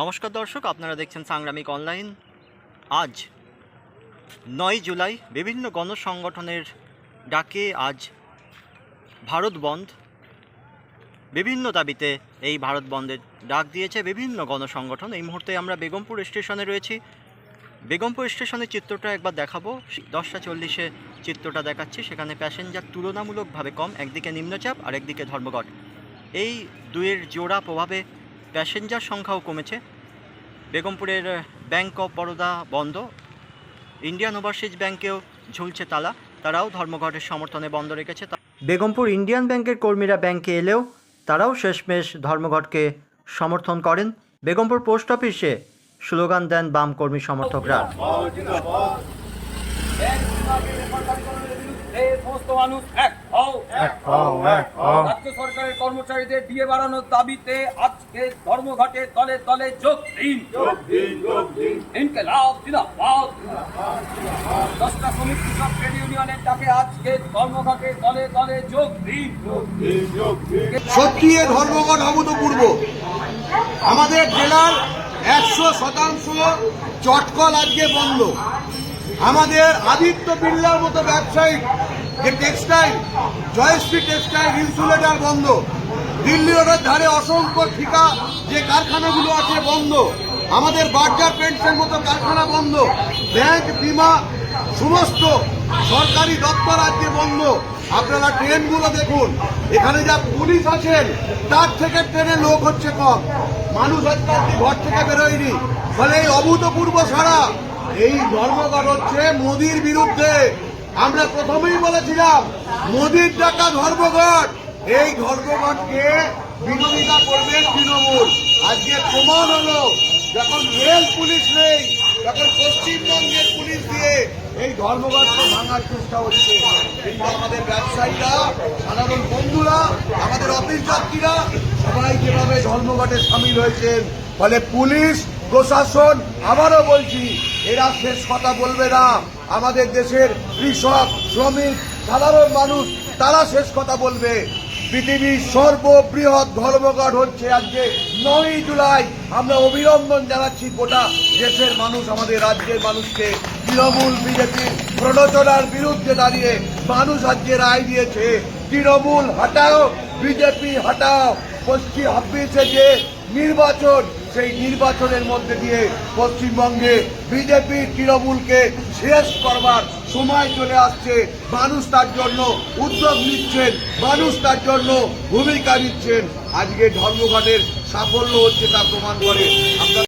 নমস্কার দর্শক, আপনারা দেখছেন সাংগ্রামিক অনলাইন। আজ নয় জুলাই, বিভিন্ন গণসংগঠনের ডাকে আজ ভারত বন্ধ। বিভিন্ন দাবিতে এই ভারত বন্ধের ডাক দিয়েছে বিভিন্ন গণসংগঠন। এই মুহূর্তে আমরা বেগমপুর স্টেশনে রয়েছি। বেগমপুর স্টেশনের চিত্রটা একবার দেখাবো। দশটা চল্লিশে চিত্রটা দেখাচ্ছি। সেখানে প্যাসেঞ্জার তুলনামূলকভাবে কম, একদিকে নিম্নচাপ আর একদিকে ধর্মঘট। এই দুয়ের জোড়া প্রভাবে প্যাসেঞ্জার সংখ্যাও কমেছে। বেগমপুরের ব্যাংক অফ বরোদা বন্ধ। ইন্ডিয়ান ওভারসিজ ব্যাংকেও ঝুলছে তালা। তারাও ধর্মঘটের সমর্থনে বন্ধ রেখেছে। বেগমপুর ইন্ডিয়ান ব্যাংকের কর্মীরা ব্যাংকে এলেও তারাও শেষমেশ ধর্মঘটকে সমর্থন করেন। বেগমপুর পোস্ট অফিসে স্লোগান দেন বাম কর্মী সমর্থকরা। সমস্ত মানুষ এক। হও রাজ্য সরকারের কর্মচারীদের দিয়ে বাড়ানোর দাবিতে আজকে ধর্মঘটে দলে দলে যোগ দিন। ইনকেলাব জিন্দাবাদ। দশটা শ্রমিক কৃষক ট্রেড ইউনিয়নের ডাকে আজকে ধর্মঘটে দলে দলে যোগ দিন। সত্যি এ ধর্মঘট অভূতপূর্ব। আমাদের জেলার একশো শতাংশ চটকল আজকে বন্ধ। আমাদের আদিত্য বিড়লার মতো ব্যবসায়িক যে টেক্সটাইল, জয়শ্রী টেক্সটাইল, ইনসুলেটার বন্ধ। দিল্লি রোডের ধারে অসংখ্য ঠিকা, যে কারখানাগুলো আছে বন্ধ। আমাদের বার্জার পেন্টসের মতো কারখানা বন্ধ। ব্যাংক বিমা সমস্ত সরকারি দপ্তর আজকে বন্ধ। আপনারা ট্রেনগুলো দেখুন। এখানে যা পুলিশ আছেন, তার থেকে ট্রেনে লোক হচ্ছে কম। মানুষ আজকে ঘর থেকে বেরোয়নি। ফলে এই অভূতপূর্ব সারা এই ধর্মঘট হচ্ছে মোদির বিরুদ্ধে। আমরা প্রথমেই বলেছিলাম, মোদির ডাকা ধর্মঘট। এই ধর্মঘটকে বিরোধিতা করবে তৃণমূল। আজকে প্রমাণ হলো, যখন রেল পুলিশ নেই, তখন পশ্চিমবঙ্গের পুলিশ দিয়ে এই ধর্মঘটকে ভাঙার চেষ্টা হচ্ছে। কিন্তু আমাদের ব্যবসায়ীরা, সাধারণ বন্ধুরা, আমাদের অফিস যাত্রীরা সবাই যেভাবে ধর্মঘটে সামিল হয়েছেন, ফলে পুলিশ প্রশাসন, আবারও বলছি, এরা শেষ কথা বলবে না। আমাদের দেশের কৃষক, শ্রমিক, সাধারণ মানুষ, তারা শেষ কথা বলবে। পৃথিবীর সর্ববৃহৎ ধর্মঘট হচ্ছে আজকে নয়ই জুলাই। আমরা অভিনন্দন জানাচ্ছি গোটা দেশের মানুষ, আমাদের রাজ্যের মানুষকে। তৃণমূল বিজেপির প্ররোচনার বিরুদ্ধে দাঁড়িয়ে মানুষ আজকে রায় দিয়েছে। তৃণমূল, হাটাও, বিজেপি, হাটাও। পশ্চিম হাব্বিসে যে নির্বাচন, সেই নির্বাচনের মধ্যে দিয়ে পশ্চিমবঙ্গে বিজেপি তৃণমূলকে শেষ করবার সময় চলে আসছে। মানুষ তার জন্য উদ্যোগ নিচ্ছেন, মানুষ তার জন্য ভূমিকা নিচ্ছেন। আজকে ধর্মঘটের সাফল্য হচ্ছে তা প্রমাণ করে।